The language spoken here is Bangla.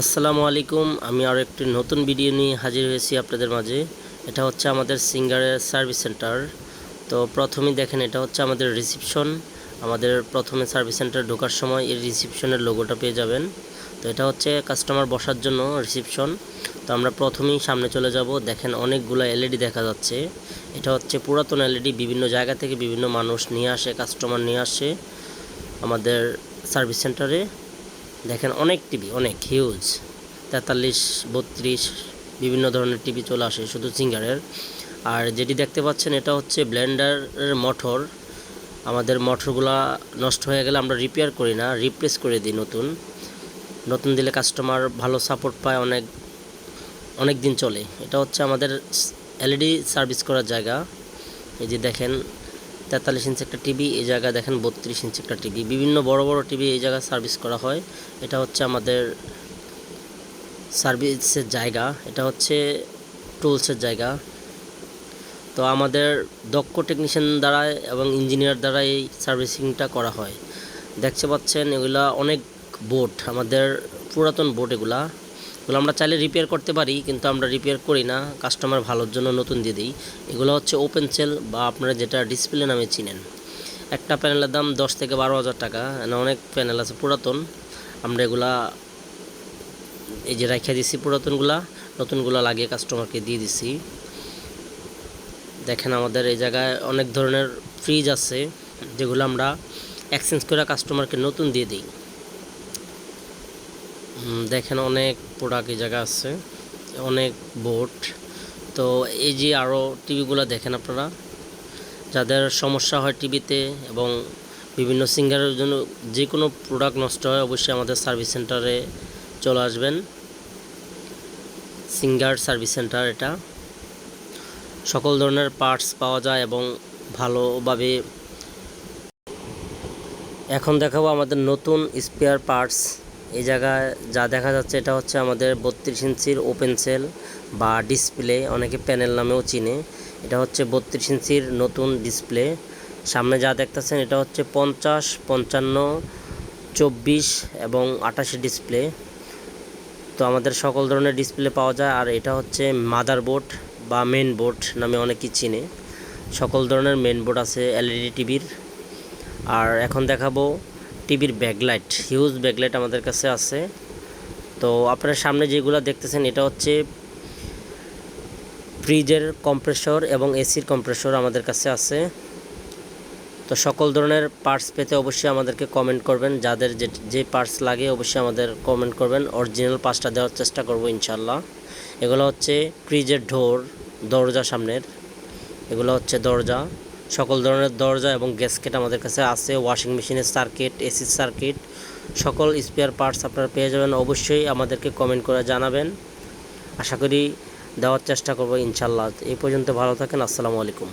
আসসালামু আলাইকুম। আমি আরও একটি নতুন ভিডিও নিয়ে হাজির হয়েছি আপনাদের মাঝে। এটা হচ্ছে আমাদের সিঙ্গারের সার্ভিস সেন্টার। তো প্রথমেই দেখেন, এটা হচ্ছে আমাদের রিসিপশন। আমাদের প্রথমে সার্ভিস সেন্টার ঢোকার সময় এই রিসিপশনের লোগোটা পেয়ে যাবেন। তো এটা হচ্ছে কাস্টমার বসার জন্য রিসিপশন। তো আমরা প্রথমেই সামনে চলে যাব। দেখেন, অনেকগুলো এলইডি দেখা যাচ্ছে। এটা হচ্ছে পুরাতন এলইডি। বিভিন্ন জায়গা থেকে বিভিন্ন মানুষ নিয়ে আসে, কাস্টমার নিয়ে আসে আমাদের সার্ভিস সেন্টারে। দেখেন অনেক টিভি, অনেক হিউজ তেতাল্লিশ, বত্রিশ, বিভিন্ন ধরনের টিভি চলে আসে শুধু সিঙ্গারের। আর যেটি দেখতে পাচ্ছেন এটা হচ্ছে ব্লেন্ডারের মোটর আমাদের মোটরগুলা নষ্ট হয়ে গেলে আমরা রিপেয়ার করি না রিপ্লেস করে দিই নতুন। নতুন দিলে কাস্টমার ভালো সাপোর্ট পায়, অনেক অনেক দিন চলে। এটা হচ্ছে আমাদের এলইডি সার্ভিস করার জায়গা। এই যে দেখেন তেতাল্লিশ ইঞ্চি একটা টিভি, এই জায়গায় দেখেন বত্রিশ ইঞ্চি একটা টিভি। বিভিন্ন বড় বড় টিভি এই জায়গায় সার্ভিস করা হয়। এটা হচ্ছে আমাদের সার্ভিসের জায়গা। এটা হচ্ছে টুলসের জায়গা। তো আমাদের দক্ষ টেকনিশিয়ান দ্বারা এবং ইঞ্জিনিয়ার দ্বারা এই সার্ভিসিংটা করা হয়। দেখতে পাচ্ছেন এগুলা অনেক বোট, আমাদের পুরাতন বোট এগুলা। এগুলো আমরা চাইলে রিপেয়ার করতে পারি, কিন্তু আমরা রিপেয়ার করি না। কাস্টমার ভালোর জন্য নতুন দিয়ে দিই। এগুলো হচ্ছে ওপেন সেল বা আপনারা যেটা ডিসপ্লে নামে চিনেন। একটা প্যানেলের দাম দশ থেকে বারো হাজার টাকা। অনেক প্যানেল আছে পুরাতন। আমরা এগুলা এই যে রাখিয়া দিছি পুরাতনগুলা, নতুনগুলা লাগিয়ে কাস্টমারকে দিয়ে দিছি। দেখেন আমাদের এই জায়গায় অনেক ধরনের ফ্রিজ আছে, যেগুলো আমরা এক্সচেঞ্জ করে কাস্টমারকে নতুন দিয়ে দিই। দেখেন অনেক প্রোডাক্ট এই জায়গা আছে, অনেক বোট তো এই যে আরও টিভিগুলো দেখেন আপনারা, যাদের সমস্যা হয় টিভিতে এবং বিভিন্ন সিঙ্গারের জন্য যে কোনো প্রোডাক্ট নষ্ট হয়, অবশ্যই আমাদের সার্ভিস সেন্টারে চলে আসবেন। সিঙ্গার সার্ভিস সেন্টার এটা। সকল ধরনের পার্টস পাওয়া যায় এবং ভালোভাবে এখন দেখাবো আমাদের নতুন স্পেয়ার পার্টস এই জায়গায় যা দেখা যাচ্ছে এটা হচ্ছে আমাদের বত্রিশ ইঞ্চির ওপেন সেল বা ডিসপ্লে অনেকে প্যানেল নামেও চিনে। এটা হচ্ছে বত্রিশ ইঞ্চির নতুন ডিসপ্লে সামনে যা দেখতেছেন এটা হচ্ছে পঞ্চাশ, পঞ্চান্ন, চব্বিশ এবং আটাশি ডিসপ্লে তো আমাদের সকল ধরনের ডিসপ্লে পাওয়া যায়। আর এটা হচ্ছে মাদার বোর্ড বা মেন বোর্ড নামে অনেকেই চিনে। সকল ধরনের মেন বোর্ড আছে এলইডি টিভির আর এখন দেখাবো টিভির ব্যাকলাইট, হিউজ ব্যাকলাইট আমাদের কাছে আছে। তো আপনারা সামনে যেগুলো দেখতেছেন, এটা হচ্ছে ফ্রিজের কম্প্রেসর এবং এসির কম্প্রেসর আমাদের কাছে আছে। তো সকল ধরনের পার্টস পেতে অবশ্যই আমাদেরকে কমেন্ট করবেন। যাদের যে যে পার্টস লাগে অবশ্যই আমাদের কমেন্ট করবেন। অরিজিনাল পার্টসটা দেওয়ার চেষ্টা করব ইনশাল্লাহ এগুলো হচ্ছে ফ্রিজের ঢোর দরজা সামনের। এগুলো হচ্ছে দরজা। সকল ধরনের দরজা এবং গ্যাসকেট আমাদের কাছে আছে ওয়াশিং মেশিনের সার্কিট এসি সার্কিট সকল স্পেয়ার পার্টস আপনারা পেয়ে যাবেন। অবশ্যই আমাদেরকে কমেন্ট করে জানাবেন। আশা করি দেওয়ার চেষ্টা করব ইনশাল্লাহ এই পর্যন্ত ভালো থাকেন। আসসালামু আলাইকুম।